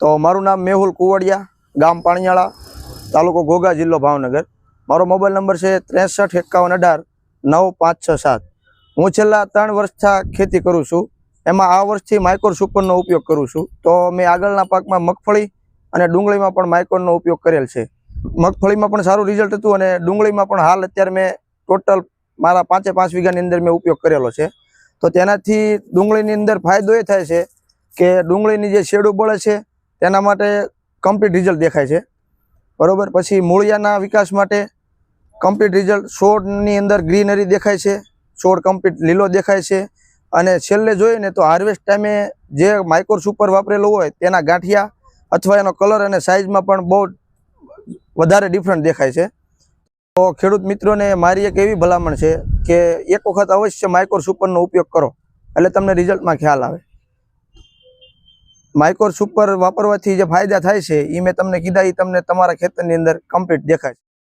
તો મારું નામ મેહુલ કુવડિયા, ગામ પાણીયાળા, તાલુકો ઘોઘા જિલ્લો ભાવનગર. મારો મોબાઈલ નંબર છે ત્રેસઠ એકાવન અઢાર નવ પાંચ છ સાત. હું છેલ્લા ત્રણ વર્ષથી ખેતી કરું છું. એમાં આ વર્ષથી માઇકોર સુપરનો ઉપયોગ કરું છું. તો મેં આગળના પાકમાં મગફળી અને ડુંગળીમાં પણ માઇકોરનો ઉપયોગ કરેલ છે. મગફળીમાં પણ સારું રિઝલ્ટ હતું અને ડુંગળીમાં પણ હાલ અત્યારે મેં ટોટલ મારા પાંચે પાંચ વીઘાની અંદર મેં ઉપયોગ કરેલો છે. તો તેનાથી ડુંગળીની અંદર ફાયદો એ થાય છે કે ડુંગળીની જે શેડું બળે છે તેના માટે કમ્પ્લીટ રિઝલ્ટ દેખાય છે. બરાબર? પછી મૂળિયાના વિકાસ માટે કમ્પ્લીટ રિઝલ્ટ છોડની અંદર ગ્રીનરી દેખાય છે. છોડ કમ્પ્લીટ લીલો દેખાય છે. અને છેલ્લે જોઈએ ને તો હાર્વેસ્ટ ટાઈમે જે માઇક્રોર સુપર વાપરેલું હોય તેના ગાંઠિયા અથવા એનો કલર અને સાઇઝમાં પણ બહુ વધારે ડિફરન્ટ દેખાય છે. તો ખેડૂત મિત્રોને મારી એક એવી ભલામણ છે કે એક વખત અવશ્ય માઇક્રોર સુપરનો ઉપયોગ કરો. એટલે તમને રિઝલ્ટમાં ખ્યાલ આવે. માઇક્રોર સુપર વાપરવાથી જે ફાયદા થાય છે એ મેં તમને કીધા એ તમને તમારા ખેતરની અંદર કમ્પ્લીટ દેખાય